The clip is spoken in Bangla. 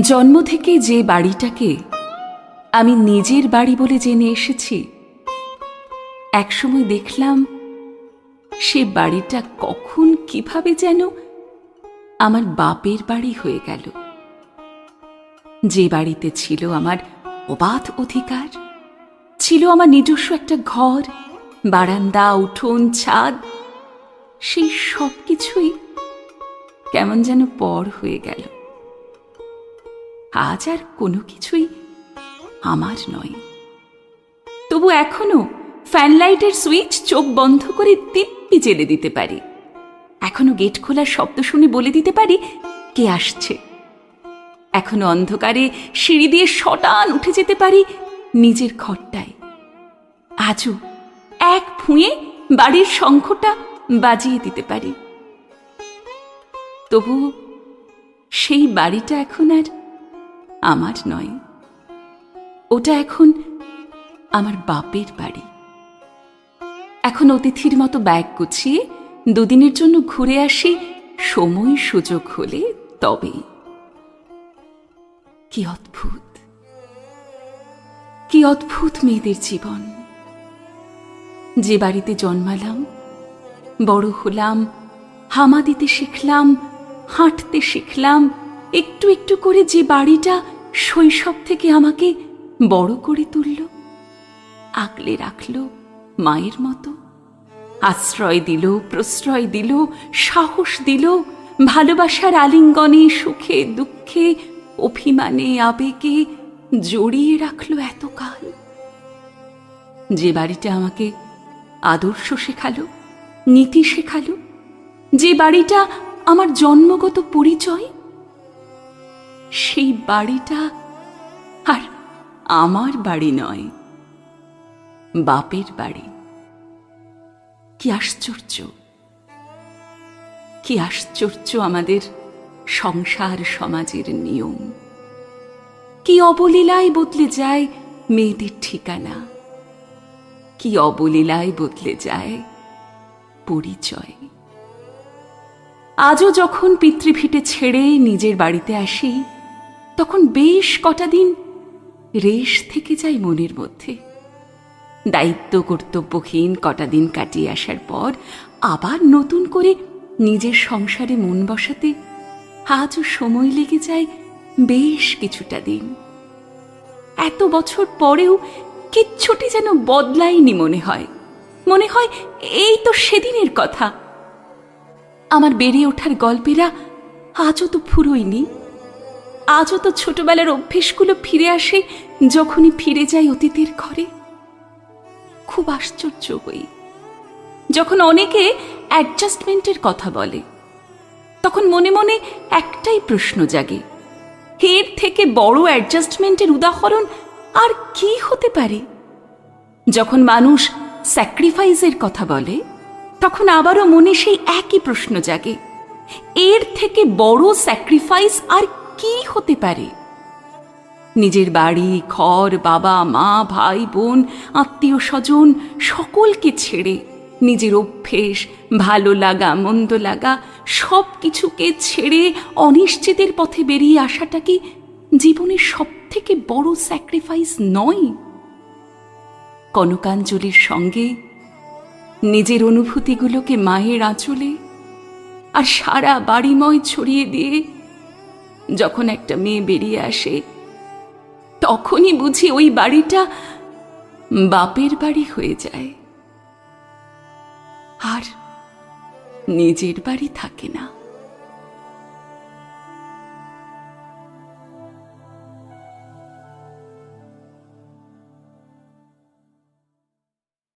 জন্ম থেকে যে বাড়িটাকে আমি নিজের বাড়ি বলে জেনে এসেছি, একসময় দেখলাম সে বাড়িটা কখন কীভাবে যেন আমার বাপের বাড়ি হয়ে গেল। যে বাড়িতে ছিল আমার অবাধ অধিকার, ছিল আমার নিজস্ব একটা ঘর, বারান্দা, উঠোন, ছাদ, সেই সব কিছুই কেমন যেন পর হয়ে গেল। আজ আর কোনো কিছুই আমার নয়। তবু এখনও ফ্যানলাইটের সুইচ চোখ বন্ধ করে দিব্যি জেলে দিতে পারি। এখনও গেট খোলার শব্দ শুনে বলে দিতে পারি, কে আসছে। এখনও অন্ধকারে সিঁড়ি দিয়ে শটান উঠে যেতে পারি নিজের ঘরটায়। আজও এক ফুঁয়ে বাড়ির শঙ্খটা বাজিয়ে দিতে পারি। তবু সেই বাড়িটা এখন আর আমার নয়। ওটা এখন আমার বাপের বাড়ি। এখন অতিথির মতো ব্যাগ গুছিয়ে দুদিনের জন্য ঘুরে আসি, সময় সুযোগ হলে তবে। কি অদ্ভুত। কি অদ্ভুত মেয়েদের জীবন। যে বাড়িতে জন্মালাম, বড় হলাম, হামা দিতে শিখলাম, হাঁটতে শিখলাম, একটু একটু করে যে বাড়িটা শৈশব থেকে আমাকে বড় করে তুলল, আগলে রাখল মায়ের মতো, আশ্রয় দিল, প্রশ্রয় দিল, সাহস দিল, ভালোবাসার আলিঙ্গনে সুখে, দুঃখে, অভিমানে, আবেগে জড়িয়ে রাখল এতকাল। যে বাড়িটা আমাকে আদর্শ শেখালো, নীতি শেখালো, যে বাড়িটা আমার জন্মগত পরিচয় সেই বাড়িটা আর আমার বাড়ি নয়, বাপের বাড়ি। কি আশ্চর্য! কি আশ্চর্য আমাদের সংসার সমাজের নিয়ম। কি অবলীলায় বদলে যায় মেয়েদের ঠিকানা। কি অবলীলায় বদলে যায় পরিচয়। আজও যখন পিতৃভিটে ছেড়ে নিজের বাড়িতে আসি তখন বেশ কটা দিন রেশ থেকে যায় মনের মধ্যে। দায়িত্ব কর্তব্যহীন কটা দিন কাটিয়ে আসার পর আবার নতুন করে নিজের সংসারে মন বসাতে আজও সময় লেগে যায় বেশ কিছুটা দিন। এত বছর পরেও কিচ্ছুটি যেন বদলায়নি মনে হয়। মনে হয় এই তো সেদিনের কথা। আমার বেড়ে ওঠার গল্পেরা আজও তো ফুরোয়নি। আজও তো ছোটবেলার অভ্যেসগুলো ফিরে আসে যখনই ফিরে যাই অতীতের ঘরে। খুব আশ্চর্য হই। যখন অনেকে অ্যাডজাস্টমেন্টের কথা বলে, তখন মনে মনে একটাই প্রশ্ন জাগে, এর থেকে বড় অ্যাডজাস্টমেন্টের উদাহরণ আর কি হতে পারে? যখন মানুষ স্যাক্রিফাইসের কথা বলে, তখন আবারও মনে সেই একই প্রশ্ন জাগে, এর থেকে বড় স্যাক্রিফাইস আর কি হতে পারে? নিজের বাড়ি, ঘর, বাবা, মা, ভাই, বোন, আত্মীয় স্বজন সকলকে ছেড়ে নিজের অভ্যেস, ভালো লাগা, মন্দ লাগা সব কিছুকে ছেড়ে অনিশ্চিতের পথে বেরিয়ে আসাটা কি জীবনের সব থেকে বড় স্যাক্রিফাইস নয়? কনকাঞ্জলির সঙ্গে নিজের অনুভূতিগুলোকে মায়ের আঁচলে আর সারা বাড়িময় ছড়িয়ে দিয়ে যখন একটা মেয়ে বেরিয়ে আসে, তখনই বুঝি ওই বাড়িটা বাপের বাড়ি হয়ে যায়। আর নিজের বাড়ি থাকে না।